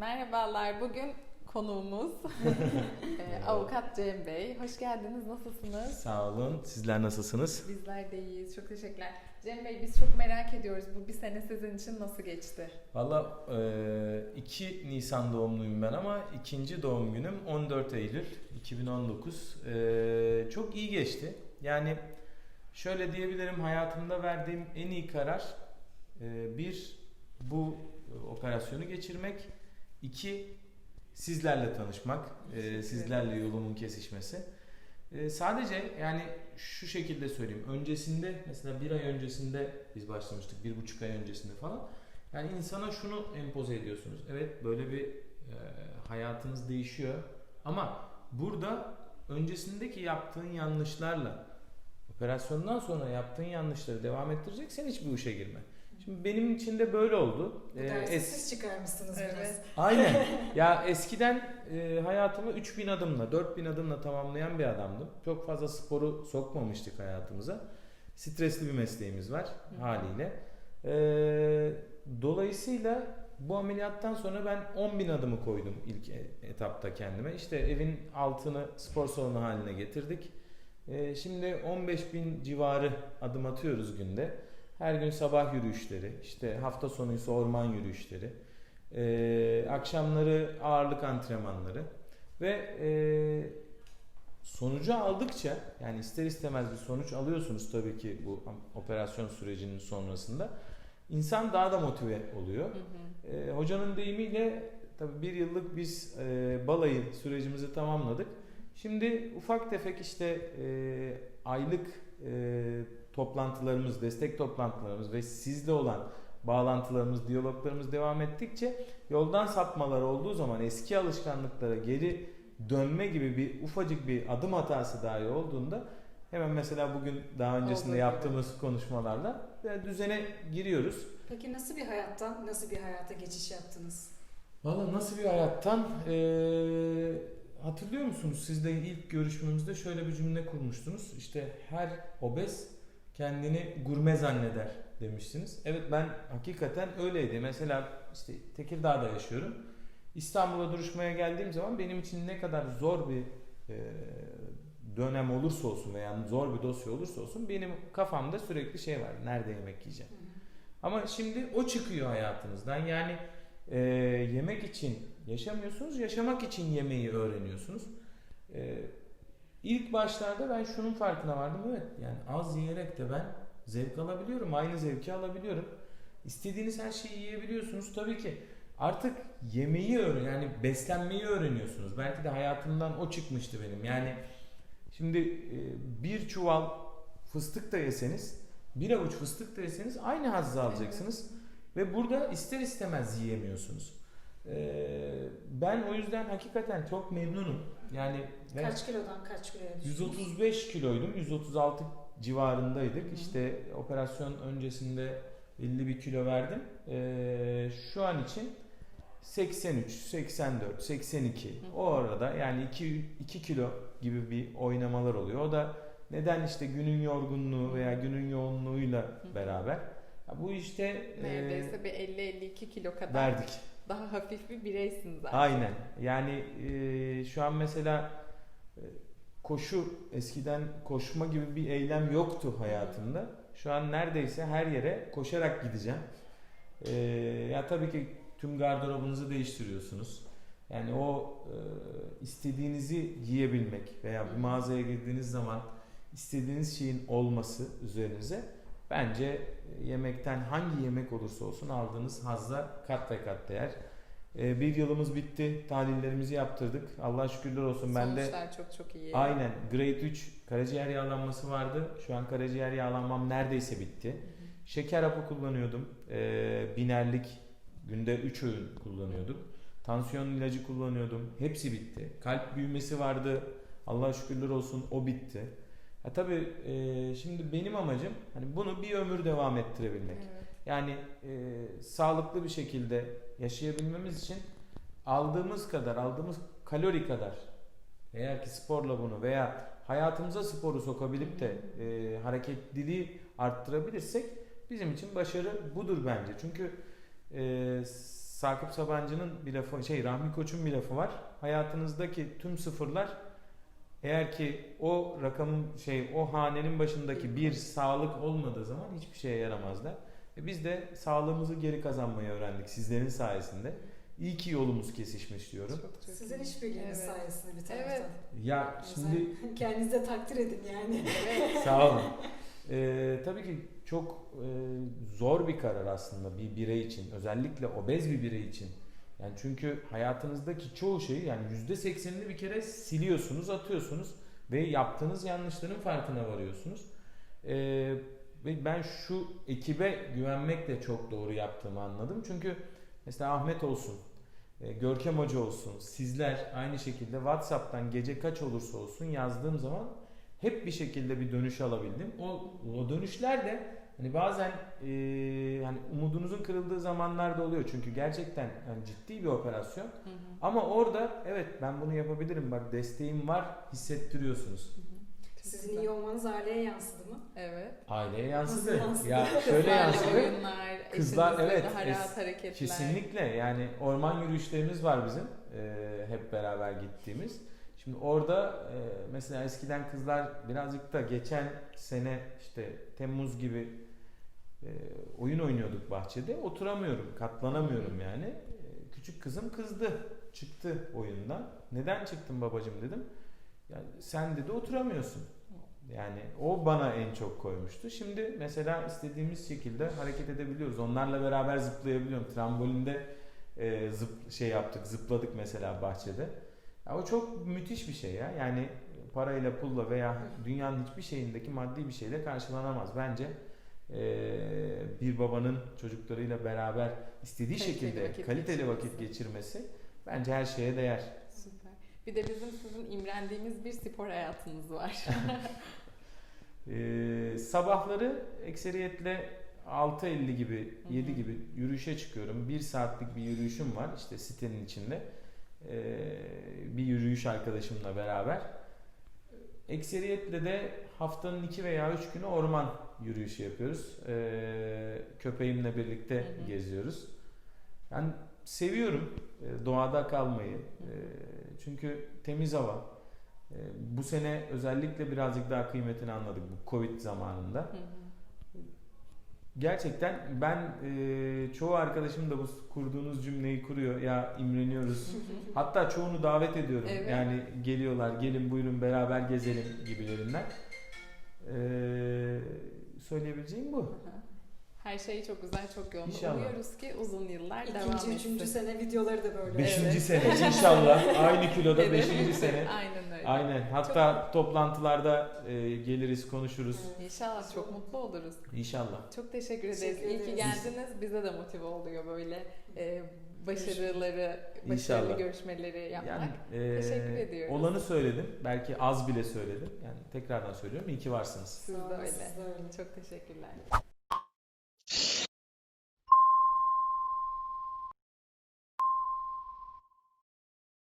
Merhabalar. Bugün konuğumuz e, avukat Cem Bey. Hoş geldiniz. Nasılsınız? Sağ olun. Sizler nasılsınız? Bizler de iyiyiz. Çok teşekkürler. Cem Bey biz çok merak ediyoruz. Bu bir sene sizin için nasıl geçti? Valla e, 2 Nisan doğumluyum ben ama ikinci doğum günüm 14 Eylül 2019. E, çok iyi geçti. Yani şöyle diyebilirim hayatımda verdiğim en iyi karar e, bir bu operasyonu geçirmek. İki sizlerle tanışmak, e, sizlerle yolumun kesişmesi. E, sadece yani şu şekilde söyleyeyim. Öncesinde mesela bir ay öncesinde biz başlamıştık. Bir buçuk ay öncesinde falan. Yani insana şunu empoze ediyorsunuz. Evet böyle bir e, hayatınız değişiyor. Ama burada öncesindeki yaptığın yanlışlarla operasyondan sonra yaptığın yanlışları devam ettireceksen hiçbir işe girme. Şimdi benim için de böyle oldu. Bu Ee, dersi es- siz çıkarmışsınız Evet. biraz. Aynen. ya eskiden e, hayatımı 3000 adımla, 4000 adımla tamamlayan bir adamdım. Çok fazla sporu sokmamıştık hayatımıza. Stresli bir mesleğimiz var Hı. haliyle. E, dolayısıyla bu ameliyattan sonra ben 10.000 adımı koydum ilk e- etapta kendime. İşte evin altını spor salonu haline getirdik. E, şimdi 15.000 civarı adım atıyoruz günde. Her gün sabah yürüyüşleri, işte hafta sonu ise orman yürüyüşleri. Ee, akşamları ağırlık antrenmanları ve e, sonucu aldıkça yani ister istemez bir sonuç alıyorsunuz tabii ki bu operasyon sürecinin sonrasında insan daha da motive oluyor. Hı hı. Ee, hocanın deyimiyle tabii bir yıllık biz e, balayı sürecimizi tamamladık. Şimdi ufak tefek işte e, aylık e, toplantılarımız, destek toplantılarımız ve sizle olan bağlantılarımız, diyaloglarımız devam ettikçe yoldan sapmalar olduğu zaman eski alışkanlıklara geri dönme gibi bir ufacık bir adım hatası dahi olduğunda hemen mesela bugün daha öncesinde gibi. yaptığımız konuşmalarla e, düzene giriyoruz. Peki nasıl bir hayattan nasıl bir hayata geçiş yaptınız? Valla nasıl bir hayattan eee, hatırlıyor musunuz? Siz de ilk görüşmemizde şöyle bir cümle kurmuştunuz. İşte her obez kendini gurme zanneder demiştiniz. Evet ben hakikaten öyleydi. Mesela işte Tekirdağ'da yaşıyorum. İstanbul'a duruşmaya geldiğim zaman benim için ne kadar zor bir eee, dönem olursa olsun veya zor bir dosya olursa olsun benim kafamda sürekli şey var. Nerede yemek yiyeceğim? Ama şimdi o çıkıyor hayatınızdan. Yani e, yemek için yaşamıyorsunuz, yaşamak için yemeği öğreniyorsunuz. E, ilk başlarda ben şunun farkına vardım. Evet yani az yiyerek de ben zevk alabiliyorum. Aynı zevki alabiliyorum. İstediğiniz her şeyi yiyebiliyorsunuz. Tabii ki artık yemeği öğren yani beslenmeyi öğreniyorsunuz. Belki de hayatımdan o çıkmıştı benim. Yani şimdi e, bir çuval fıstık da yeseniz, bir avuç fıstık da yeseniz aynı hazzı alacaksınız. Ve burada ister istemez yiyemiyorsunuz. Ee, ben o yüzden hakikaten çok memnunum. Yani ben Kaç kilodan kaç kiloya düştünüz? 135 kiloydum. 136 civarındaydık. Hı hı. İşte operasyon öncesinde 50 bir kilo verdim. Ee, şu an için 83, 84, 82 o arada yani 2, 2 kilo gibi bir oynamalar oluyor. O da neden işte günün yorgunluğu veya günün yoğunluğuyla beraber. Ya bu işte e, Neredeyse bir 50-52 kilo kadar verdik. Daha hafif bir bireysin zaten. Aynen. Yani e, şu an mesela e, koşu eskiden koşma gibi bir eylem yoktu hayatımda. Şu an neredeyse her yere koşarak gideceğim. E, ya tabii ki tüm gardırobunuzu değiştiriyorsunuz. Yani o e, istediğinizi giyebilmek veya bir mağazaya girdiğiniz zaman istediğiniz şeyin olması üzerinize bence e, yemekten hangi yemek olursa olsun aldığınız hazza kat ve kat değer. E, bir yılımız bitti. Tahlillerimizi yaptırdık. Allah şükürler olsun. Ben de Sonuçlar çok çok iyi. aynen grade 3 karaciğer yağlanması vardı. Şu an karaciğer yağlanmam neredeyse bitti. Şeker hapı kullanıyordum. E, binerlik günde 3 öğün kullanıyorduk. Tansiyon ilacı kullanıyordum. Hepsi bitti. Kalp büyümesi vardı. Allah şükürler olsun o bitti. Ya tabii e, şimdi benim amacım hani bunu bir ömür devam ettirebilmek. Evet. Yani e, sağlıklı bir şekilde yaşayabilmemiz için aldığımız kadar, aldığımız kalori kadar eğer ki sporla bunu veya hayatımıza sporu sokabilip de e, hareketliliği arttırabilirsek bizim için başarı budur bence. Çünkü e, Sakıp Sabancı'nın bir lafı, şey Rahmi Koç'un bir lafı var. Hayatınızdaki tüm sıfırlar eğer ki o rakamın şey o hanenin başındaki bir sağlık olmadığı zaman hiçbir şeye yaramazlar. E biz de sağlığımızı geri kazanmayı öğrendik sizlerin sayesinde. İyi ki yolumuz kesişmiş diyorum. Çok çok Sizin işbirliğiniz Evet. sayesinde bir taraftan. Evet. Ya şimdi de takdir edin yani. Evet. Sağ olun. Ee, tabii ki çok e, zor bir karar aslında bir birey için. Özellikle obez bir birey için. Yani çünkü hayatınızdaki çoğu şeyi yani yüzde seksenini bir kere siliyorsunuz, atıyorsunuz ve yaptığınız yanlışların farkına varıyorsunuz. Ee, ben şu ekibe güvenmekle çok doğru yaptığımı anladım. Çünkü mesela Ahmet olsun, e, Görkem Hoca olsun, sizler aynı şekilde WhatsApp'tan gece kaç olursa olsun yazdığım zaman hep bir şekilde bir dönüş alabildim. O, o dönüşler de hani bazen e, hani umudunuzun kırıldığı zamanlar da oluyor. Çünkü gerçekten yani ciddi bir operasyon. Hı hı. Ama orada evet ben bunu yapabilirim bak desteğim var hissettiriyorsunuz. Hı hı. Sizin iyi olmanız aileye yansıdı mı? Evet. Aileye yansıdı. Yansıdı? Ya şöyle yansıdı. oyunlar, Kızlar, evet, daha es- rahat hareketler. Kesinlikle yani orman yürüyüşlerimiz var bizim e, hep beraber gittiğimiz. Şimdi orada e, mesela eskiden kızlar birazcık da geçen sene işte Temmuz gibi e, oyun oynuyorduk bahçede oturamıyorum katlanamıyorum yani. E, küçük kızım kızdı çıktı oyundan. Neden çıktın babacım dedim. Yani sen dedi oturamıyorsun. Yani o bana en çok koymuştu. Şimdi mesela istediğimiz şekilde hareket edebiliyoruz. Onlarla beraber zıplayabiliyorum. Trambolinde e, zıp şey yaptık, zıpladık mesela bahçede. Ya o çok müthiş bir şey ya. Yani parayla, pulla veya dünyanın hiçbir şeyindeki maddi bir şeyle karşılanamaz. Bence bir babanın çocuklarıyla beraber istediği Kaliteli şekilde vakit kaliteli vakit geçirmesi. bence her şeye değer. Süper. Bir de bizim sizin imrendiğimiz bir spor hayatınız var. Ee, sabahları ekseriyetle 6.50 gibi, Hı hı. 7 gibi yürüyüşe çıkıyorum. 1 saatlik bir yürüyüşüm var işte sitenin içinde. Ee, bir yürüyüş arkadaşımla beraber. Ekseriyetle de haftanın 2 veya 3 günü orman yürüyüşü yapıyoruz. Ee, köpeğimle birlikte Hı hı. geziyoruz. Ben seviyorum e, doğada kalmayı. E, çünkü temiz hava. E, bu sene özellikle birazcık daha kıymetini anladık bu Covid zamanında. Hı hı. Gerçekten ben e, çoğu arkadaşım da bu kurduğunuz cümleyi kuruyor. Ya imreniyoruz. Hatta çoğunu davet ediyorum. Evet. Yani geliyorlar, gelin buyurun beraber gezelim gibilerinden. E, söyleyebileceğim bu. Her şey çok güzel, çok yolunda. İnşallah. Umuyoruz ki uzun yıllar devam İkinci, etsin. üçüncü sene videoları da böyle. Beşinci Evet. sene inşallah. Aynı kiloda Evet. beşinci sene. Aynen öyle. Aynen. Hatta toplantılarda e, geliriz, konuşuruz. Evet. İnşallah çok mutlu oluruz. İnşallah. Çok teşekkür ederiz. Teşekkür İyi ki geldiniz. Bize de motive oluyor böyle e, başarıları, başarılı İnşallah. görüşmeleri yapmak. Yani e, Teşekkür ediyoruz. Olanı söyledim. Belki az bile söyledim. Yani tekrardan söylüyorum. İyi ki varsınız. Siz de öyle. siz de öyle. Çok teşekkürler.